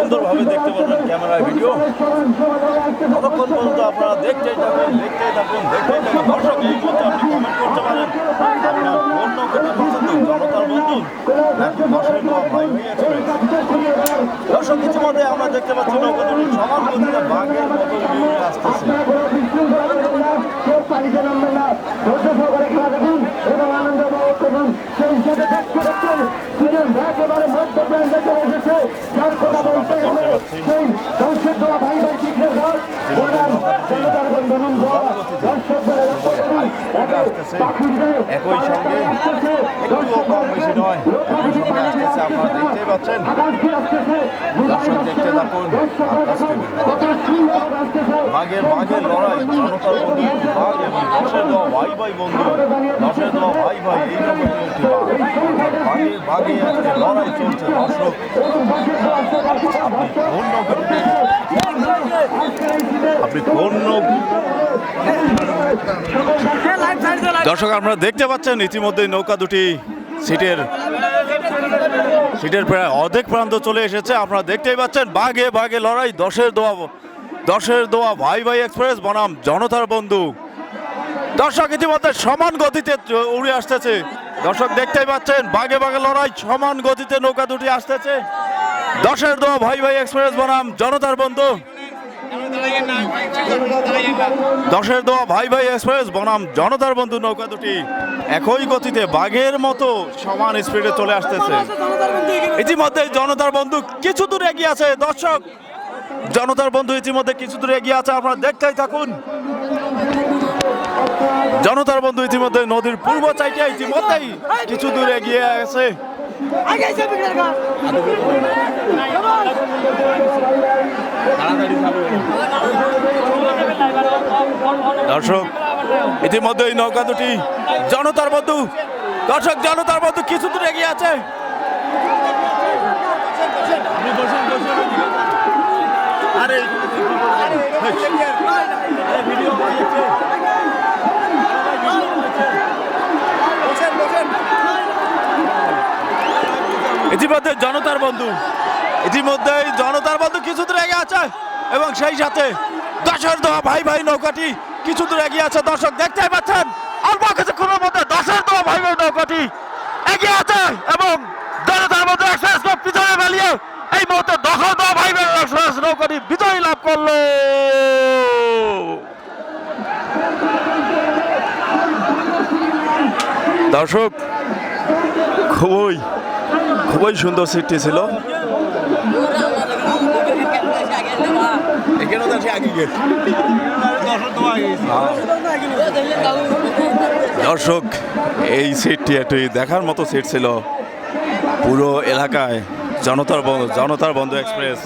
সুন্দরভাবে দেখতে পারবেন ক্যামেরায় ভিডিও। ততক্ষণ পর্যন্ত আপনারা দেখতেই থাকুন দেখতেই থাকুন দেখতেই থাকুন। দর্শক, এই মুহূর্তে আপনি কমেন্ট করতে পারেন। আপনার কোন নৌকাটা পছন্দ, জনতার বন্ধু দর্শক, ইতিমধ্যে আমরা দেখতে পাচ্ছি নৌকা দুটি সমান গতিতে বাঘের মতো আসতেছে পানিতে নামবেন না ধৈর্য সহকারে খেলা দেখুন এবং আনন্দ উপভোগ করুন সেই হিসাবে দেখতে দেখতে দুজন একেবারে মধ্য প্রান্তে চলে এসেছে যার কথা বলতে গেলে সেই দর্শক দেওয়া ভাই ভাই শিখের ঘর প্রধান জনতার বন্ধন দর্শক বলে লক্ষ্য করুন একে পাখিদের একই সঙ্গে একটুও কম বেশি নয়। আপনারা দেখতেই পাচ্ছেন দর্শক দেখতে থাকুন বাঘের বাঘের লড়াই, জনতার বন্ধু বাঘ এবং দশের দেওয়া ভাই ভাই, বন্ধু, দশের দেওয়া ভাই ভাই, এই রকম একটি আজকে লড়াই চলছে, দর্শক আপনি কোন নৌকাটিতে আপনি কোন দর্শক, আপনারা দেখতে পাচ্ছেন ইতিমধ্যে নৌকা দুটি সিটের সিটের প্রায় অর্ধেক প্রান্ত চলে এসেছে। আপনারা দেখতেই পাচ্ছেন বাঘে বাঘে লড়াই, দশের দোয়া দশের দোয়া ভাই ভাই এক্সপ্রেস, বনাম জনতার বন্ধু। দর্শক, ইতিমধ্যে সমান গতিতে উড়ে আসতেছে। দর্শক, দেখতেই পাচ্ছেন বাঘে বাঘে লড়াই, সমান গতিতে নৌকা দুটি আসতেছে। দশের দোয়া ভাই ভাই এক্সপ্রেস, বনাম জনতার বন্ধু। দশের দোয়া ভাই ভাই এক্সপ্রেস, বনাম জনতার বন্ধু নৌকা দুটি। একই গতিতে বাঘের মতো সমান স্পিডে চলে আসতেছে। ইতিমধ্যে জনতার বন্ধু কিছু দূর এগিয়ে আছে। দর্শক, জনতার বন্ধু ইতিমধ্যে কিছু দূর এগিয়ে আছে। আপনারা দেখতেই থাকুন। জনতার বন্ধু ইতিমধ্যে নদীর পূর্ব চাইটে ইতিমধ্যেই কিছু দূর এগিয়ে আছে। দর্শক, ইতিমধ্যে এই নৌকা দুটি জনতার বন্ধু দর্শক, জনতার বন্ধু কিছু দূর এগিয়ে আছে। ইতিমধ্যে জনতার বন্ধু, ইতিমধ্যে জনতার বন্ধু কিছু দূর আছে, এবং সেই সাথে দশের দোয়া ভাই ভাই নৌকাটি কিছু দূর এগিয়ে আছে দর্শক দেখতে পাচ্ছেন, অল্প কিছু কিছুক্ষণের মধ্যে দশের দোয়া ভাই নৌকাটি। এগিয়ে আছে এবং জনতার মধ্যে এক্সপ্রেস পিছনে ফেলিয়ে এই মুহূর্তে দখল দেওয়া ভাই এক্সপ্রেস নৌকাটি বিজয়ী লাভ করল। দর্শক, খুবই খুবই সুন্দর সিটটি ছিল। দর্শক এই সিটটি একটি দেখার মতো সিট ছিল পুরো এলাকায়। জনতার বন্ধু জনতার বন্ধু এক্সপ্রেস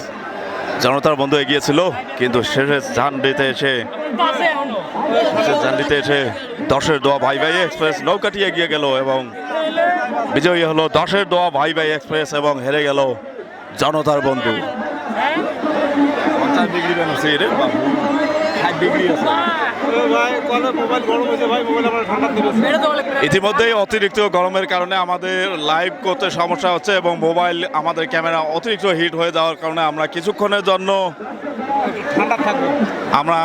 জনতার বন্ধু এগিয়েছিল কিন্তু শেষে ঝান্ডিতে এসে শেষের ঝান্ডিতে এসে দশের দোয়া ভাই ভাই এক্সপ্রেস নৌকাটি এগিয়ে গেল এবং বিজয়ী হলো দশের দোয়া ভাই ভাই এক্সপ্রেস এবং হেরে গেল জনতার বন্ধু। পঞ্চাশ ডিগ্রি বেরোছে রে বাবু ষাট ডিগ্রি আছে। ইতিমধ্যেই অতিরিক্ত গরমের কারণে আমাদের লাইভ করতে সমস্যা হচ্ছে এবং মোবাইল আমাদের ক্যামেরা অতিরিক্ত হিট হয়ে যাওয়ার কারণে আমরা কিছুক্ষণের জন্য আমরা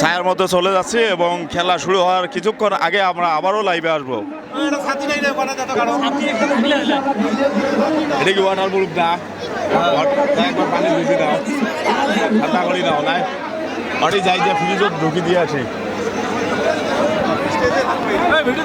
ছায়ার মধ্যে চলে যাচ্ছি এবং খেলা শুরু হওয়ার কিছুক্ষণ আগে আমরা আবারও লাইভে আসব। এটা কি ওয়াটার প্রুফ না একবার পানি ঢুকি দাও। ঠান্ডা করি না ওনায় বাড়ি যাই যে ফ্রিজত ঢুকি দিয়ে আসি। ভিডিও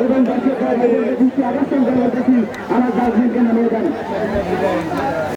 এবং আমার ডাস্টবিনকে নামিয়ে দেন